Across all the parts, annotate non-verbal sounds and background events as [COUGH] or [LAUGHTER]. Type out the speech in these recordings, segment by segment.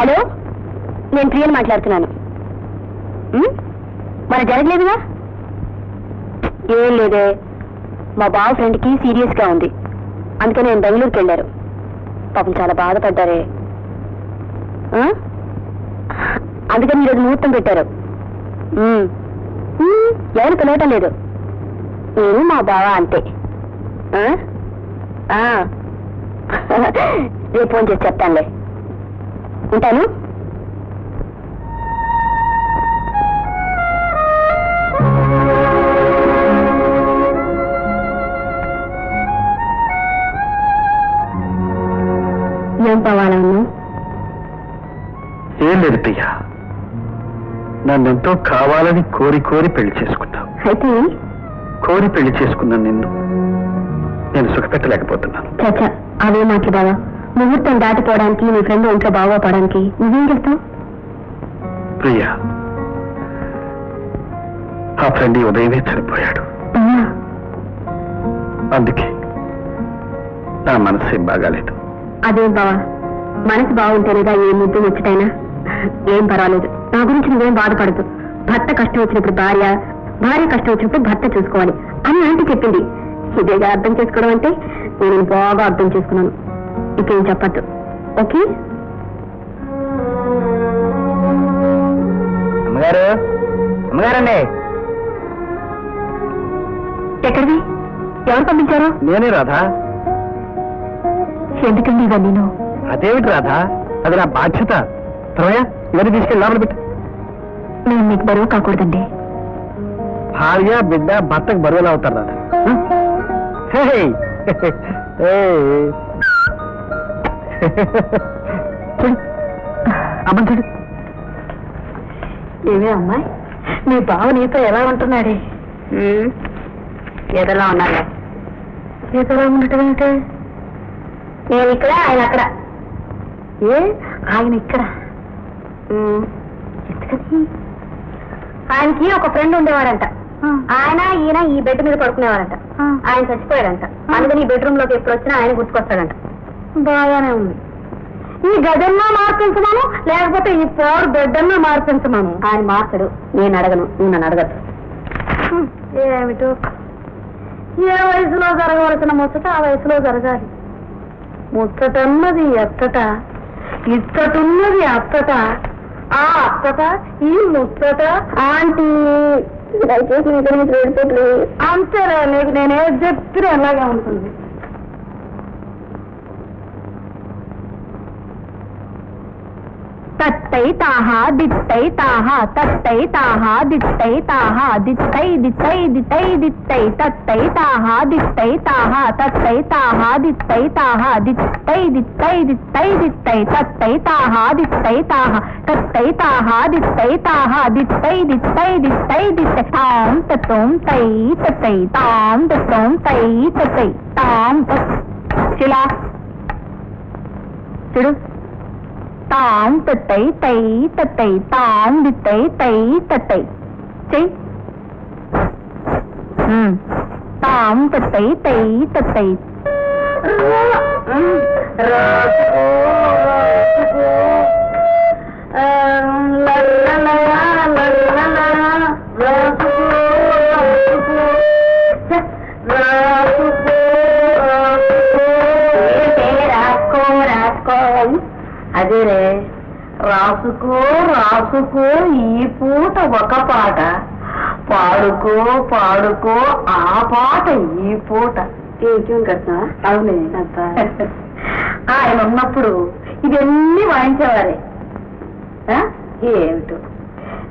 Hello? నేను ప్రియని మాట్లాడుతున్నాను. మన జరగలేదుగా? ఏం లేదే. మా బావ ఫ్రెండ్కి సీరియస్గా ఉంది. అందుకని నేను బెంగళూరుకి వెళ్ళారు. పాపం చాలా బాధపడ్డారే. అందుకని ఈరోజు ముహూర్తం పెట్టారు. ఎవరు పిలవటం లేదు. నేను మా బావ అంతే. [LAUGHS] రేపు ఫోన్ చేసి చెప్తానులే. ఉంటాను. ఏం పవాలా ఉన్నావు ఏం లేదు ప్రియా. నన్నెంతో కావాలని కోరి కోరి పెళ్ళి చేసుకున్నావు. అయితే? కోరి పెళ్ళి చేసుకున్న నిన్ను నేను సుఖపెట్టలేకపోతున్నాను. చచ్చా అవే మాటలు బావా. ముహూర్తం దాటిపోవడానికి నీ ఫ్రెండ్ ఒంట్లో బాగోపోవడానికి నువ్వేం చేస్తావు? ప్రియా ఆ ఫ్రెండ్ ఈ ఉదయమే చనిపోయాడు. అందుకే నా మనసు ఏం బాగాలేదు. అదేం బావా? మనసు బాగుంటేనేగా ఏ ముద్దు ముచ్చటైనా? ఏం పర్వాలేదు. నా గురించి నువ్వేం బాధపడదు భర్త కష్టం వచ్చినప్పుడు భార్య భార్య కష్టం వచ్చినప్పుడు భర్త చూసుకోవాలి. అని ఆంటీ చెప్పింది. ఇదేగా అర్థం చేసుకోవడం అంటే నేను బాగా అర్థం చేసుకున్నాను. ఇంకేం చెప్పద్దు. ఓకే? అమ్మగారు అమ్మగారండి. ఎక్కడివి ఎవరు పంపించారు? నేనే రాధా. ఎందుకండి ఇవన్నీ నువ్వు అదేమిటి రాధా? అది నా బాధ్యత. త్వరగా ఇవన్నీ తీసుకెళ్ళి లోపల పెట్టు. మేము మీకు బరువు కాకూడదండి. భార్య బిడ్డ భర్తకు బరువులు అవుతారు రాధా. చూడు అమ్మని చూడు. ఏమే అమ్మాయి మీ బావ నీతో ఎలా ఉంటున్నాడే? ఏదోలా ఉన్నాలే ఏదోలా ఉండటం ఏంటి నేను ఇక్కడ ఆయన అక్కడ. ఏ? ఆయన ఇక్కడ. ఎందుకని? ఆయనకి ఒక ఫ్రెండ్ ఉండేవాడంట. ఆయన ఈయన ఈ బెడ్ మీద పడుకునేవారంట ఆయన చచ్చిపోయాడంట. అందుకని ఈ బెడ్రూమ్లోకి ఎప్పుడు వచ్చినా ఆయన గుర్తుకొస్తాడంట. బాగానే ఉంది. ఈ గదన్నా మార్పించమను లేకపోతే ఈ పోరు బెడ్డన్నా మార్పించమను? ఆయన మార్చడు. నేను అడగను. నన్ను అడగదు ఏమిటో. ఏ వయసులో జరగవలసిన ముచ్చట ఆ వయసులో జరగాలి. ముచ్చటన్నది ఎత్తట ఇత్తటున్నది అత్తట ఆ అత్తట ఈ ముచ్చట. ఆంటీ దయచేసి అంతేరా నీకు నేనే చెప్పిన అలాగే ఉంటుంది. తత్తై తాహ దిత్తై తాహ తత్తై తాహ దిత్తై తాహ దిత్తై దిత్తై దిత్తై దిత్తై తత్తై తాహ దిత్తై తాహ తత్తై తాహ దిత్తై తాహ దిత్తై దిత్తై దిత్తై దిత్తై తత్తై తాహ దిత్తై తాహ తత్తై తాహ దిత్తై తాహ దిత్తై దిత్తై దిత్తై దిత్తై తాం తత్తోం తై తత్తై తాం తత్తోం తై తత్తై తాం శిలా చూడు తాం తత్తై తై తత్తై తాం దిత్తై తై తత్తై చెయ్ ఉమ్. తాం తత్తై తై రాసుకో ఈ పూట ఒక పాట. పాడుకో పాడుకో ఆ పాట ఈ పూట. ఏం కదా అవునే. ఆయన ఉన్నప్పుడు ఇవన్నీ వాయించేవారే? ఏమిటో?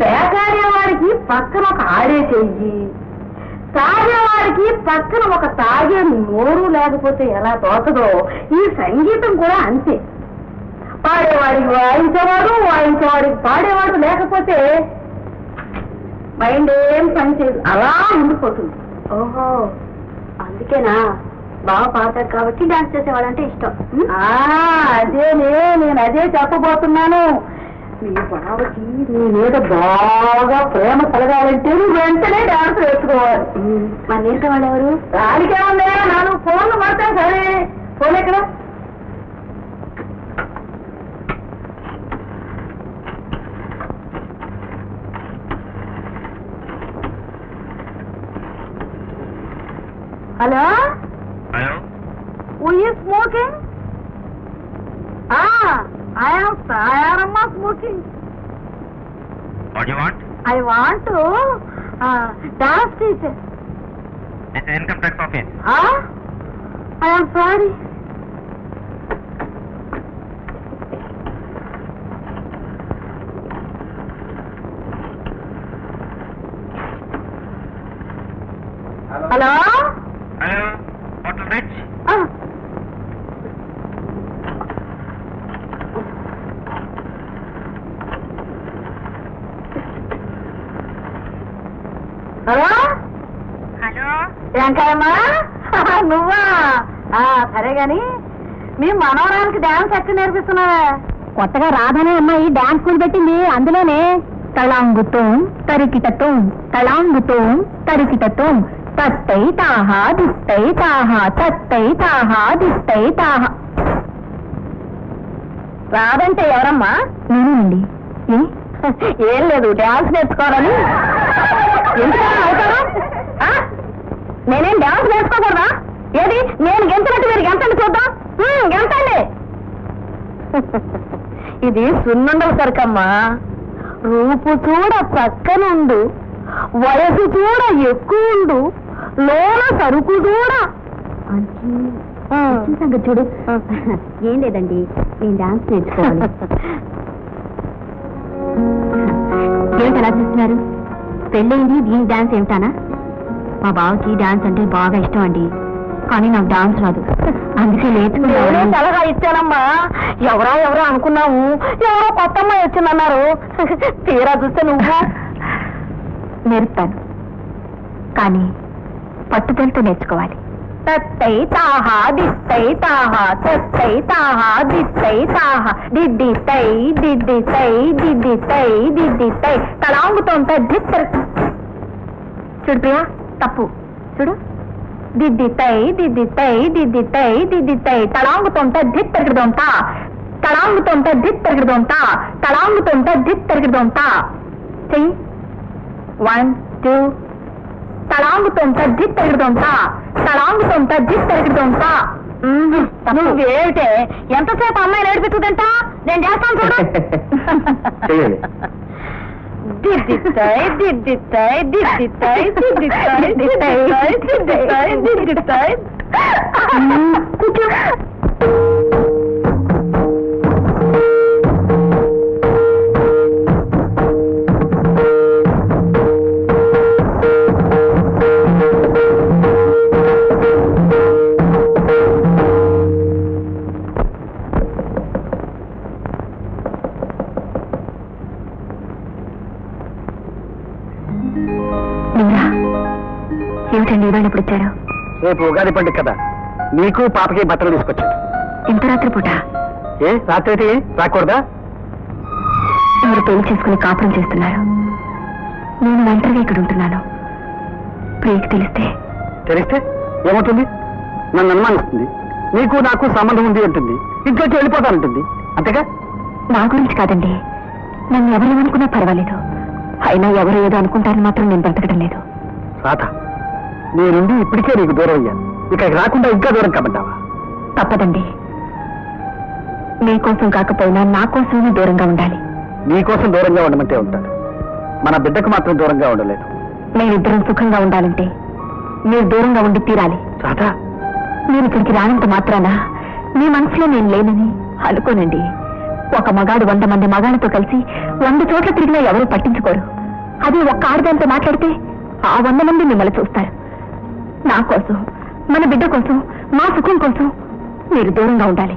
పేకాడేవాడికి పక్కన ఒక ఆడే చెయ్యి. తాగేవాడికి పక్కన ఒక తాగే నోరు లేకపోతే ఎలా తోచదో ఈ సంగీతం కూడా అంతే. పాడేవాడికి వాయించేవాడు వాయించేవాడికి పాడేవాడు లేకపోతే మైండ్ ఏం పని చేయదు. అలా ఉండిపోతుంది. ఓహో అందుకేనా? బాగా పాడతాడు కాబట్టి డాన్స్ చేసేవాడు అంటే ఇష్టం అదేనే నేను అదే చెప్పబోతున్నాను. మీ బావకి నీ మీద బాగా ప్రేమ కలగాలంటే నువ్వు వెంటనే డాన్స్ వేసుకోవాలి మరి నేర్పే వాళ్ళు ఎవరు? రాలికే ఉందే నాను ఫోన్లు పడతాను సరే. ఫోన్ ఎక్కడ? Hello? Hello? Who is smoking? Ah, I am I am smoking. What do you want? I want to uh, dance it. Income tax office. Ah? I am sorry. Hello? Hello? వెంకయ్యమ్మా [LAUGHS] నువ్వా? ఆ, సరే గాని మీ మనవరానికి dance ఎక్కడ నేర్పిస్తున్నావా? కొత్తగా రాధనే అమ్మాయి dance school పెట్టింది అందులోనే తళాంగుతో తరికిటతో తళాంగుతో తరికిటతో తత్తై తాహ దిత్తై తాహ తత్తై తాహ దిత్తై తాహ. రాదంటే ఎవరమ్మా? నేనేనండి. [LAUGHS] ఏం లేదు డాన్స్ నేర్చుకోవాలని. అవుతారా? నేనేం డాన్స్ నేర్చుకోకూడదా? ఏది? నేను గెంతనట్టు మీరు గెంతండి చూద్దాం. గెంతండి. [LAUGHS] ఇది సున్నుండల సరుకమ్మా. రూపు చూడ చక్కనుండు. వయసు చూడ ఎక్కువుండు. లోన సరుకు చూడ. సంగతి చూడు. [LAUGHS] ఏం లేదండి నేను డాన్స్ నేర్చుకోవాలి. [LAUGHS] ఏమిటి అలా చూస్తున్నారు? పెళ్ళైంది దీని డాన్స్ ఏమిటానా? మా బావకి డాన్స్ అంటే బాగా ఇష్టం అండి. కానీ నాకు డాన్స్ రాదు. అందుకే నేర్చుకున్నాను సలహా ఇచ్చానమ్మా. ఎవరా ఎవరో అనుకున్నాము ఎవరో కొత్త అమ్మాయి వచ్చిందన్నారు. [LAUGHS] తీరా చూస్తే నువ్వు. నేర్పుతాను కానీ పట్టుదలతో నేర్చుకోవాలి. తత్తై తాహా దిత్తై తాహా తత్తై తాహా దిత్తై తాహా దిద్ది తై దిద్ది తై దిద్ది తై దిద్ది తై తలాంగుతోంత దిత్తర్. చూడు ప్రియా తప్పు. చూడు. దిద్ది తై దిద్ది తై దిద్ది తై దిద్ది తై తలాంగుతోంత దిత్తరిగిడొంత. తలాంగుతోంత దిత్తరిగిడొంత. తలాంగుతోంత దిత్తరిగిడొంత. చెయ్యి. వన్ టూ తలాంగుతోంత దిత్తరిగిడొంత తలాంగుతోంత దిత్తరిగిడొంత నువ్వేమిటే? ఎంతసేపు అమ్మాయి నేర్పిస్తుందంట నేను చేస్తాను చూడు. చెయ్యండి దిద్దిత్తాయ్ దిద్దిత్తాయ్ దిద్దిత్తాయ్ దిద్దిత్తాయ్ దిద్దిత్తాయ్ దిద్దిత్తాయ్ దిద్దిత్తాయ్ కూర్చో. రేపు ఉగాది పండుగ కదా. నీకు పాపకి బట్టలు తీసుకొచ్చాను ఇంత రాత్రి పూట ఏ రాత్రి అయితే రాకూడదా? మీరు పెళ్ళి చేసుకుని కాపురం చేస్తున్నారు? నేను ఒంటరిగా ఇక్కడ ఉంటున్నాను. ప్రియకి తెలిస్తే? తెలిస్తే ఏమవుతుంది? నన్ను అనుమానిస్తుంది. నీకు నాకు సంబంధం ఉంది అంటుంది. ఇంట్లోకి వెళ్ళిపోతానంటుంది. అంతేగా? నా గురించి కాదండి. నన్ను ఎవరేమనుకున్నా పర్వాలేదు. అయినా ఎవరు ఏదో అనుకుంటారని మాత్రం నేను బ్రతకడం లేదు. రాధ నీ నుండి ఇప్పటికే నీకు దూరం అయ్యాను. ఇక్కడికి రాకుండా ఇంకా దూరం కమంటావా తప్పదండి. మీకోసం కాకపోయినా నా కోసమే దూరంగా ఉండాలి. నీకోసం దూరంగా ఉండమంటే ఉంటాను మన బిడ్డకు మాత్రం దూరంగా ఉండలేదు. మేమిద్దరం సుఖంగా ఉండాలంటే మీరు దూరంగా ఉండి తీరాలి. రాధా. మీరు ఇక్కడికి రానంత మాత్రాన మీ మనసులో నేను లేనని అనుకోనండి. ఒక మగాడు వంద మంది మగాళ్ళతో కలిసి వంద చోట్ల తిరిగినా ఎవరూ పట్టించుకోరు. అదే ఒక్క ఆడదాంతో మాట్లాడితే ఆ వంద మంది మిమ్మల్ని చూస్తారు. నా కోసం మన బిడ్డ కోసం మా సుఖం కోసం మీరు దూరంగా ఉండాలి.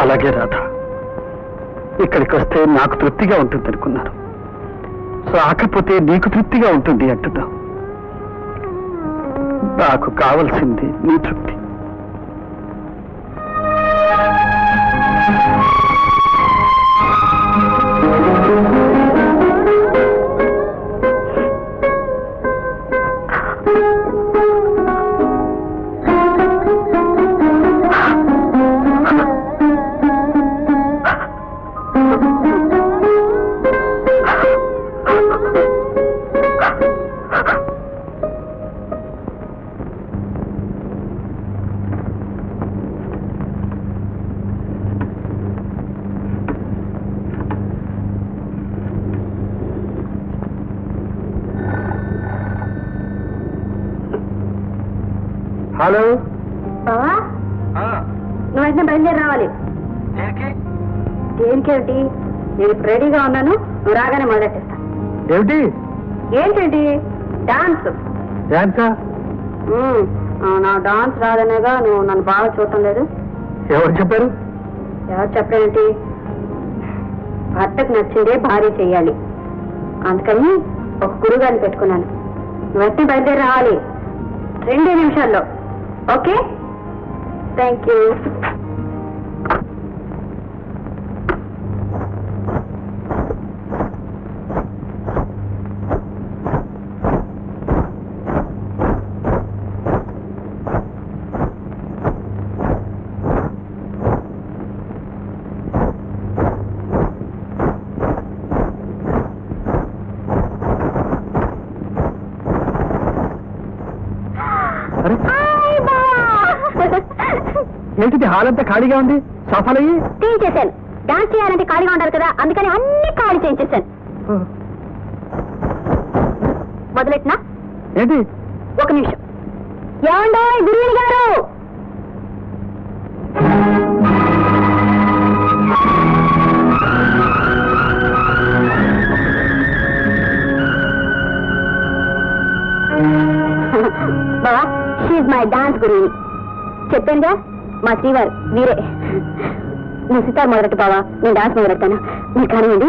అలాగే రాధ. ఇక్కడికి వస్తే నాకు తృప్తిగా ఉంటుంది అనుకున్నాను రాకపోతే నీకు తృప్తిగా ఉంటుంది అంటున్నావు. నాకు కావలసింది నీ తృప్తి. హలో? బావా? నువ్వు వెంటనే బయలుదేరి రావాలి. దేనికేమిటి నేను ఇప్పుడు రెడీగా ఉన్నాను. నువ్వు రాగానే మొదలెట్టేస్తా. ఏమిటి? ఏంటండి డాన్స్. నా డాన్స్ రాదనేగా నువ్వు నన్ను బాగా చూడటం లేదు. ఎవరు చెప్పారు? ఎవరు చెప్పేంటి భర్తకు నచ్చిందే భార్య చెయ్యాలి. అందుకని ఒక గురుగారిని పెట్టుకున్నాను. నువ్వు వెంటనే బయలుదేరి రావాలి. రెండే నిమిషాల్లో. Okay? Thank you. अरे ah! ఏంటిది హాల్ అంతా ఖాళీగా ఉంది? సోఫాలయ్యి? చేశాను. డాన్స్ చేయాలంటే ఖాళీగా ఉంటారు కదా అందుకని అన్ని ఖాళీ చేయించేశాను. మొదలెట్నా ఏంటి? ఒక నిమిషం. ఏమండో గురువుని గారు? [LAUGHS] బావా షీజ్ మై డాన్స్ గురువు. చెప్పానుగా? మా శ్రీవారు వీరే నువ్వు సితార్ మొదలెట్టు బావా నేను డాన్స్ మొదలెడతాను మీరు కానివ్వండి.